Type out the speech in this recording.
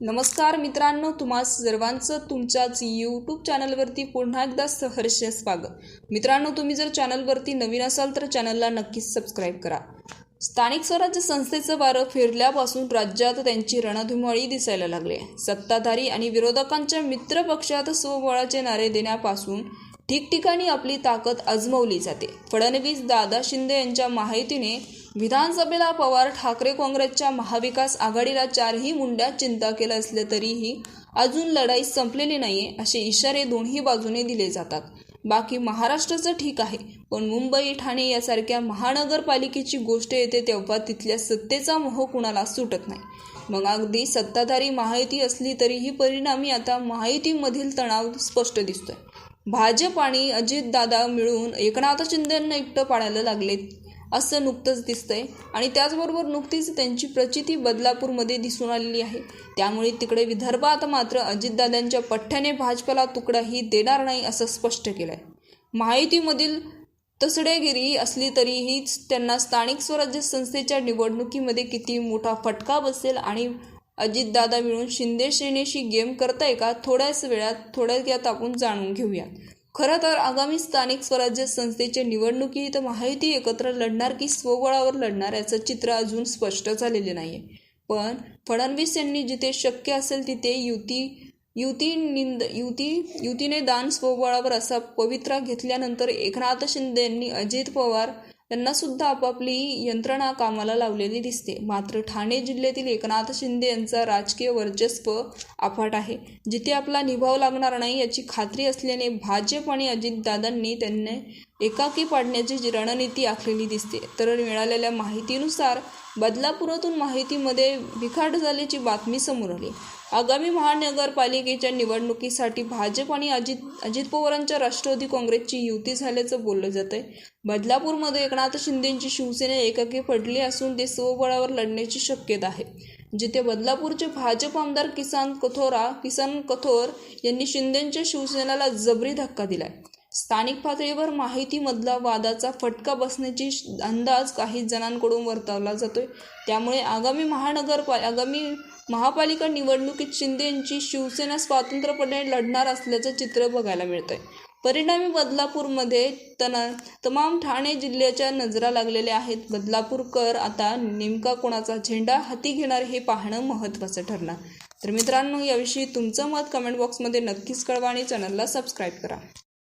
नमस्कार मित्रांनो तुम्हा सर्वांचं तुमच्याच यूट्यूब चॅनलवरती पुन्हा एकदा सहर्ष स्वागत. मित्रांनो तुम्ही जर चॅनलवरती नवीन असाल तर चॅनलला नक्कीच सबस्क्राईब करा. स्थानिक स्वराज्य संस्थेचं वारं फिरल्यापासून राज्यात त्यांची रणधुमाळी दिसायला लागली. आहे सत्ताधारी आणि विरोधकांच्या मित्रपक्षात स्वबळाचे नारे देण्यापासून ठिकठिकाणी आपली ताकद आजमवली जाते. फडणवीस दादा शिंदे यांच्या माहितीने विधानसभेला पवार ठाकरे काँग्रेसच्या महाविकास आघाडीला चारही मुंड्यात चिंता केलं असले तरीही अजून लढाई संपलेली नाहीये असे इशारे दोन्ही बाजूने दिले जातात. बाकी महाराष्ट्राचं ठीक आहे पण मुंबई ठाणे यासारख्या महानगरपालिकेची गोष्ट येते तेव्हा तिथल्या सत्तेचा मोह कुणाला सुटत नाही. मग अगदी सत्ताधारी माहिती असली तरीही परिणामी आता माहितीमधील तणाव स्पष्ट दिसतोय. भाजप आणि अजितदादा मिळून एकनाथ शिंदेंना एकटं पाडायला लागले असं नुकतंच दिसतंय. आणि त्याचबरोबर नुकतीच त्यांची प्रचिती बदलापूरमध्ये दिसून आलेली आहे. त्यामुळे तिकडे विदर्भात मात्र अजितदादांच्या पठ्ठ्याने भाजपला तुकडाही देणार नाही असं स्पष्ट केलं आहे माहितीमधील तसडेगिरी असली तरीही त्यांना स्थानिक स्वराज्य संस्थेच्या निवडणुकीमध्ये किती मोठा फटका बसेल आणि अजितदादा मिळून शिंदे सेनेशी गेम करताय का? थोड्याच वेळात थोड्यात आपण जाणून घेऊया खरं तर आगामी स्थानिक स्वराज्य संस्थेच्या निवडणुकीत माहिती एकत्र लढणार की स्वबळावर लढणार याचं चित्र अजून स्पष्ट झालेले नाही पण फडणवीस यांनी जिथे शक्य असेल तिथे युती युती निंद युती युतीने दान स्वबळावर असा पवित्रा घेतल्यानंतर एकनाथ शिंदे यांनी अजित पवार यांना सुद्धा आपापली यंत्रणा कामाला लावलेली दिसते. मात्र ठाणे जिल्ह्यातील एकनाथ शिंदे यांचा राजकीय वर्चस्व अफाट आहे. जिथे आपला निभाव लागणार नाही याची खात्री असल्याने भाजप आणि अजितदादांनी त्यांना एकाकी पाडण्याची जी रणनीती आखलेली दिसते. तर मिळालेल्या माहितीनुसार बदलापुरातून माहितीमध्ये बिखाट झाल्याची बातमी समोर आली. आगामी महानगरपालिकेच्या निवडणुकीसाठी भाजप आणि अजित अजित पवारांच्या राष्ट्रवादी काँग्रेसची युती झाल्याचं बोललं जात आहे बदलापूरमध्ये एकनाथ शिंदेंची शिवसेना एकाकी पडली असून ते स्वबळावर लढण्याची शक्यता आहे. जिथे बदलापूरचे भाजप आमदार किसान कथोरा किसान कथोर यांनी शिंदेंच्या शिवसेनेला जबरी धक्का दिलाय. स्थानिक पातळीवर माहितीमधला वादाचा फटका बसण्याची अंदाज काही जणांकडून वर्तवला जातोय. त्यामुळे आगामी महानगरपा आगामी महापालिका निवडणुकीत शिंदे यांची शिवसेना स्वातंत्र्यपणे लढणार असल्याचं चित्र बघायला मिळतंय. परिणामी बदलापूरमध्ये तना तमाम ठाणे जिल्ह्याच्या नजरा लागलेल्या आहेत. बदलापूरकर आता नेमका कोणाचा झेंडा हाती घेणार हे पाहणं महत्त्वाचं ठरणार. तर मित्रांनो याविषयी तुमचं मत कमेंट बॉक्समध्ये नक्कीच कळवा आणि चॅनलला सबस्क्राईब करा.